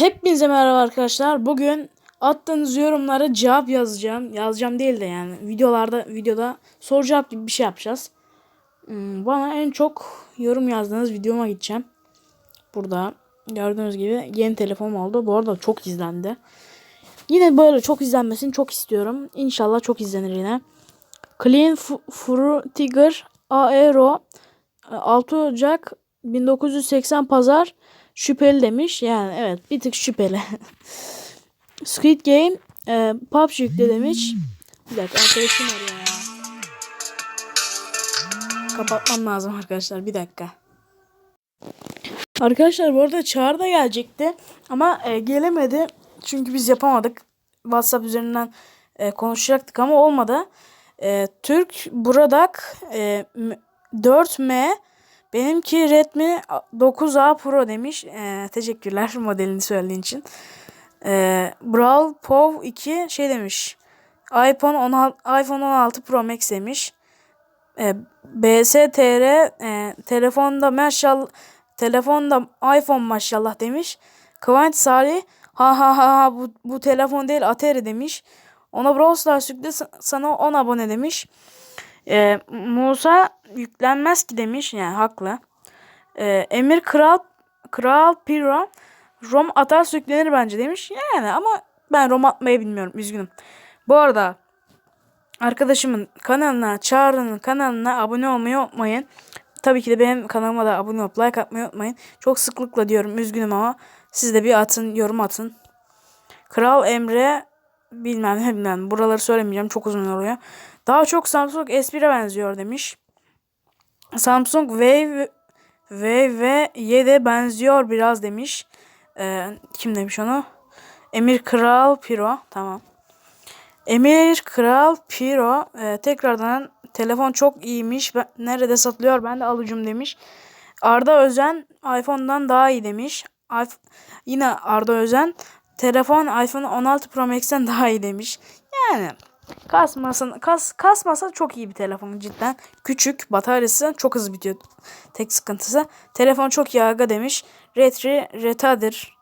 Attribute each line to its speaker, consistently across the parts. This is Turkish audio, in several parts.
Speaker 1: Hepinize merhaba arkadaşlar. Bugün attığınız yorumlara cevap yazacağım. Yazacağım değil de yani videolarda videoda soru cevap gibi bir şey yapacağız. Hmm, Bana en çok yorum yazdığınız videoma gideceğim. Burada gördüğünüz gibi yeni telefonum oldu. Bu arada çok izlendi. Yine böyle çok izlenmesini çok istiyorum. İnşallah çok izlenir yine. Clean Frutiger Aero 6 Ocak 1980 Pazar şüpheli demiş. Yani evet bir tık şüpheli. Squid Game e, PUBG yükle demiş. Bir dakika arkadaşım arıyor ya. Kapatmam lazım arkadaşlar bir dakika. Arkadaşlar bu arada Çağrı da gelecekti ama e, gelemedi. Çünkü biz yapamadık. WhatsApp üzerinden e, konuşacaktık ama olmadı. E, Türk Buradak e, M- 4M benimki Redmi 9A Pro demiş. E, teşekkürler modelini söylediğin için. E, Brawl Pov 2 şey demiş. iPhone 16, iPhone 16 Pro Max demiş. E, BSTR e, telefonda maşallah telefonda iPhone maşallah demiş. Kıvanç Salih ha ha ha ha bu, bu telefon değil Atari demiş. Ona Brawl Stars yükle sa- sana 10 abone demiş. E, Musa yüklenmez ki demiş yani haklı. E, Emir Kral Kral Piro Rom atar yüklenir bence demiş. Yani ama ben Rom atmayı bilmiyorum üzgünüm. Bu arada arkadaşımın kanalına, Çağrı'nın kanalına abone olmayı unutmayın. Tabii ki de benim kanalıma da abone olup like atmayı unutmayın. Çok sıklıkla diyorum üzgünüm ama siz de bir atın, yorum atın. Kral Emre bilmem ne bilmem. Buraları söylemeyeceğim çok uzun oluyor. Daha çok Samsung S1'e benziyor demiş. Samsung Wave Wave 7'e benziyor biraz demiş. Ee, kim demiş onu? Emir Kral Piro. Tamam. Emir Kral Piro e, tekrardan telefon çok iyiymiş. Ben, nerede satılıyor ben de alıcım demiş. Arda Özen iPhone'dan daha iyi demiş. iP- yine Arda Özen telefon iPhone 16 Pro Max'ten daha iyi demiş. Yani kasmasın kas kasmasa çok iyi bir telefon cidden. Küçük bataryası çok hızlı bitiyor. Tek sıkıntısı telefon çok iyi aga demiş. Retri retadir.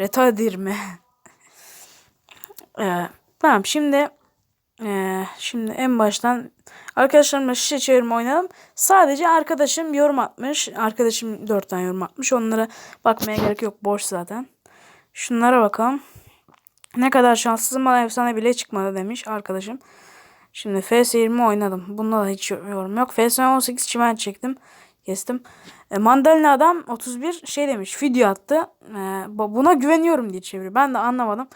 Speaker 1: Retadir mi? Ee, tamam şimdi ee, şimdi en baştan arkadaşlarımla şişe çevirme oynayalım. Sadece arkadaşım yorum atmış. Arkadaşım 4 tane yorum atmış. Onlara bakmaya gerek yok. Boş zaten. Şunlara bakalım. Ne kadar şanssızım bana efsane bile çıkmadı demiş arkadaşım. Şimdi FS20 oynadım. Bunda da hiç yorum yok. FS18 çimen çektim. Kestim. E, Mandalina adam 31 şey demiş. Video attı. E, bu- buna güveniyorum diye çeviriyor. Ben de anlamadım.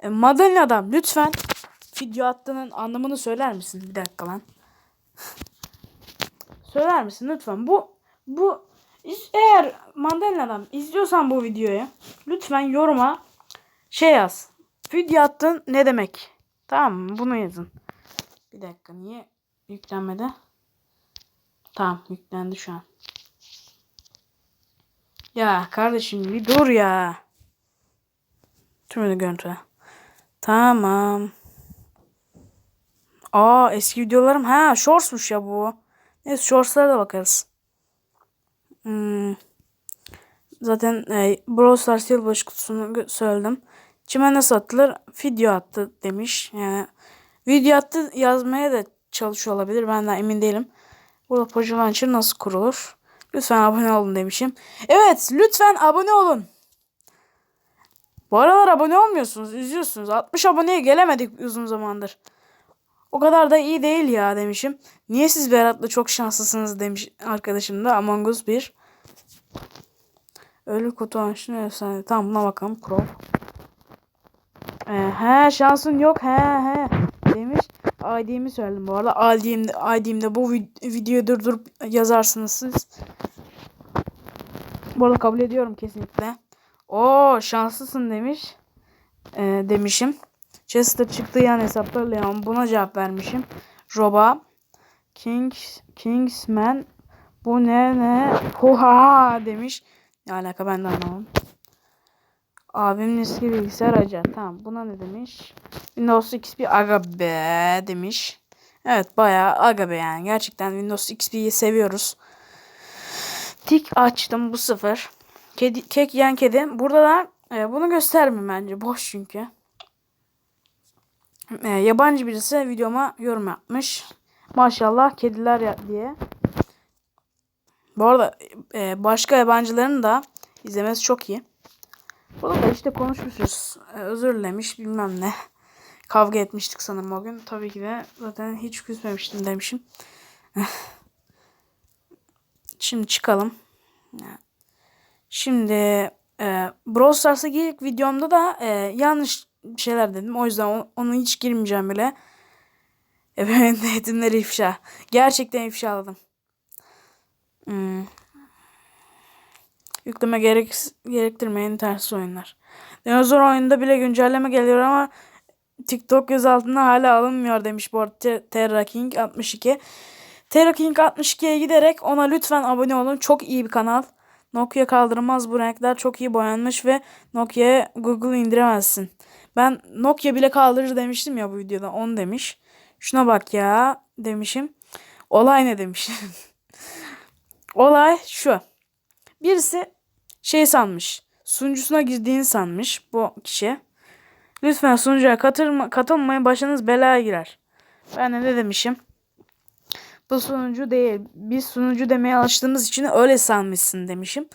Speaker 1: E, Mandalina adam lütfen video attığının anlamını söyler misin? Bir dakika lan. söyler misin lütfen? Bu bu eğer Mandalina adam izliyorsan bu videoyu lütfen yoruma şey yaz. Video attın ne demek? Tamam mı? Bunu yazın. Bir dakika niye yüklenmedi? Tamam yüklendi şu an. Ya kardeşim bir dur ya. Tümünü görüntü. Tamam. Aa eski videolarım. Ha shortsmuş ya bu. Neyse shortslara da bakarız. Hmm. Zaten e, Brawl Stars yılbaşı kutusunu söyledim. Çime nasıl atılır? Video attı demiş. Yani video attı yazmaya da çalışıyor olabilir. Ben de emin değilim. Burada Pojo Launcher nasıl kurulur? Lütfen abone olun demişim. Evet lütfen abone olun. Bu aralar abone olmuyorsunuz. Üzüyorsunuz. 60 aboneye gelemedik uzun zamandır. O kadar da iyi değil ya demişim. Niye siz Berat'la çok şanslısınız demiş arkadaşım da Among Us 1. Ölü kutu anşını. Tamam buna bakalım. Crow. Ee, he şansın yok he he demiş. ID'mi söyledim bu arada. ID'imde, ID'imde bu vid- videoyu durdurup yazarsınız siz. Bu arada kabul ediyorum kesinlikle. Oo şanslısın demiş. Ee, demişim. Chester çıktı yan hesapta Leon buna cevap vermişim. Roba Kings Kingsman bu ne ne huha demiş. Ne alaka ben de anlamadım. Abimin eski bilgisayar acı. Tamam buna ne demiş? Windows XP aga be demiş. Evet bayağı aga be yani. Gerçekten Windows XP'yi seviyoruz. Tik açtım bu sıfır. Kedi, kek yiyen kedi. Burada da e, bunu göstermem bence. Boş çünkü. E, yabancı birisi videoma yorum yapmış. Maşallah kediler ya diye. Bu arada e, başka yabancıların da izlemesi çok iyi. Burada işte konuşmuşuz. E, özür dilemiş bilmem ne. Kavga etmiştik sanırım o gün. Tabii ki de zaten hiç küsmemiştim demişim. Şimdi çıkalım. Şimdi e, Brawl Stars'a ilk videomda da e, yanlış şeyler dedim. O yüzden onu hiç girmeyeceğim bile. Ebeveyn eğitimleri ifşa. Gerçekten ifşaladım. Hmm. Yükleme gerek, gerektirmeyen tersi oyunlar. Dinozor oyunda bile güncelleme geliyor ama TikTok gözaltına hala alınmıyor demiş bu arada Te- Terra King 62. Terra King 62'ye giderek ona lütfen abone olun. Çok iyi bir kanal. Nokia kaldırmaz bu renkler çok iyi boyanmış ve Nokia'ya Google indiremezsin. Ben Nokia bile kaldırır demiştim ya bu videoda. 10 demiş. Şuna bak ya demişim. Olay ne demiş. Olay şu. Birisi şey sanmış. Sunucusuna girdiğini sanmış bu kişi. Lütfen sunucuya katılma, katılmayın başınız belaya girer. Ben de ne demişim? Bu sunucu değil. Biz sunucu demeye alıştığımız için öyle sanmışsın demişim.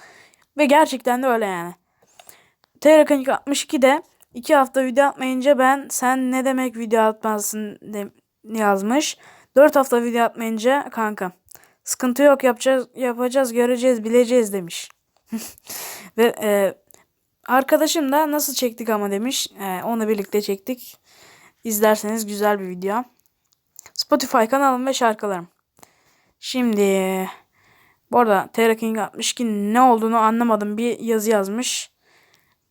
Speaker 1: Ve gerçekten de öyle yani. Terrakonik 62'de iki hafta video atmayınca ben sen ne demek video atmazsın de, yazmış. 4 hafta video atmayınca kanka sıkıntı yok yapacağız yapacağız göreceğiz bileceğiz demiş. Ve e, arkadaşım da nasıl çektik ama demiş. E, onunla birlikte çektik. İzlerseniz güzel bir video. Spotify kanalım ve şarkılarım. Şimdi bu arada Terra King 62 ne olduğunu anlamadım. Bir yazı yazmış.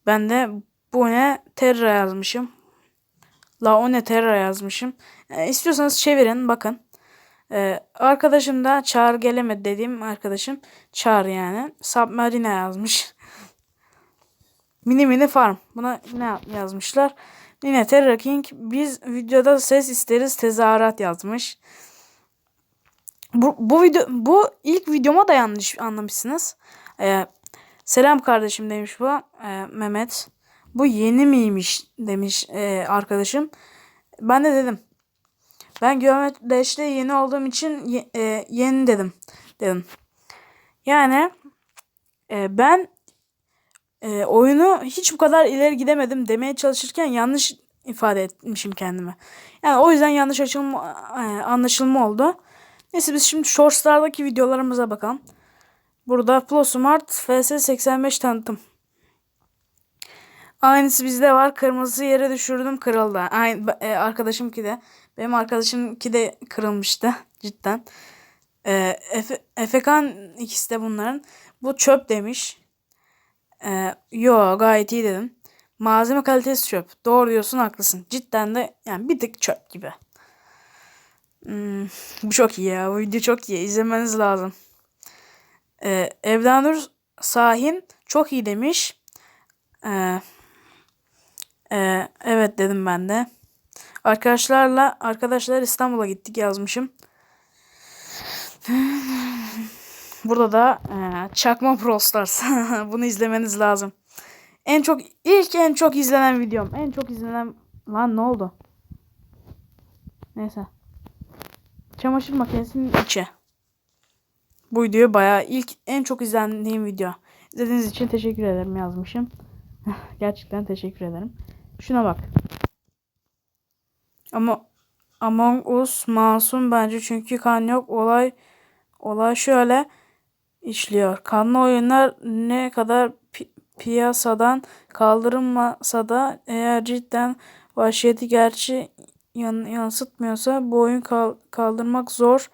Speaker 1: Ben de bu ne Terra yazmışım. La o ne Terra yazmışım. E, istiyorsanız çevirin bakın. E, arkadaşım da Çağrı gelemedi dediğim arkadaşım. Çağrı yani. Submarine yazmış. Mini mini farm. Buna ne yazmışlar? Yine Terra King biz videoda ses isteriz tezahürat yazmış. Bu, bu video bu ilk videoma da yanlış anlamışsınız. Ee, selam kardeşim demiş bu ee, Mehmet. Bu yeni miymiş demiş ee, arkadaşım. Ben de dedim. Ben geometride yeni olduğum için e, yeni dedim. Dedim. Yani e, ben e, oyunu hiç bu kadar ileri gidemedim demeye çalışırken yanlış ifade etmişim kendime. Yani o yüzden yanlış açılma, e, anlaşılma oldu. Neyse biz şimdi Shorts'lardaki videolarımıza bakalım. Burada Plosmart FS85 tanıtım. Aynısı bizde var. Kırmızı yere düşürdüm kırıldı. Aynı e, arkadaşımki de. Benim arkadaşımki de kırılmıştı cidden. E, Efe, Efekan ikisi de bunların. Bu çöp demiş. E, yo gayet iyi dedim. Malzeme kalitesi çöp. Doğru diyorsun haklısın. Cidden de yani bir tık çöp gibi. Hmm, bu çok iyi ya. Bu video çok iyi. İzlemeniz lazım. Ee, Evdanur Sahin çok iyi demiş. Ee, e, evet dedim ben de. Arkadaşlarla arkadaşlar İstanbul'a gittik yazmışım. Burada da e, Çakma Pro Stars. Bunu izlemeniz lazım. En çok ilk en çok izlenen videom. En çok izlenen lan ne oldu? Neyse. Çamaşır makinesinin içi. Bu video bayağı ilk en çok izlendiğim video. İzlediğiniz için teşekkür ederim yazmışım. Gerçekten teşekkür ederim. Şuna bak. Ama Among Us masum bence çünkü kan yok. Olay olay şöyle işliyor. Kanlı oyunlar ne kadar pi- piyasadan kaldırılmasa da eğer cidden vahşeti gerçi yan- yansıtmıyorsa bu oyun kal- kaldırmak zor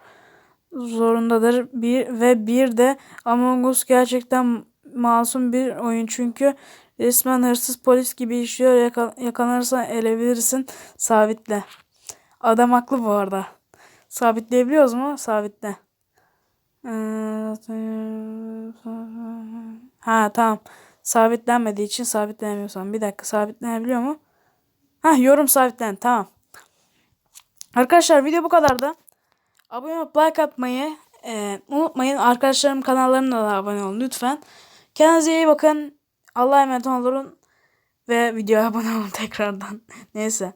Speaker 1: zorundadır. Bir ve bir de Among Us gerçekten masum bir oyun çünkü resmen hırsız polis gibi işliyor. Yaka- yakalanırsan elebilirsin. Sabitle. Adam haklı bu arada. Sabitleyebiliyoruz mu? Sabitle. Ha tamam. Sabitlenmediği için sabitlenemiyorsam. Bir dakika sabitlenebiliyor mu? Ha yorum sabitlen. Tamam. Arkadaşlar video bu kadardı. Abone olup like atmayı e, unutmayın. Arkadaşlarım kanallarına da abone olun lütfen. Kendinize iyi bakın. Allah'a emanet olun. Ve videoya abone olun tekrardan. Neyse.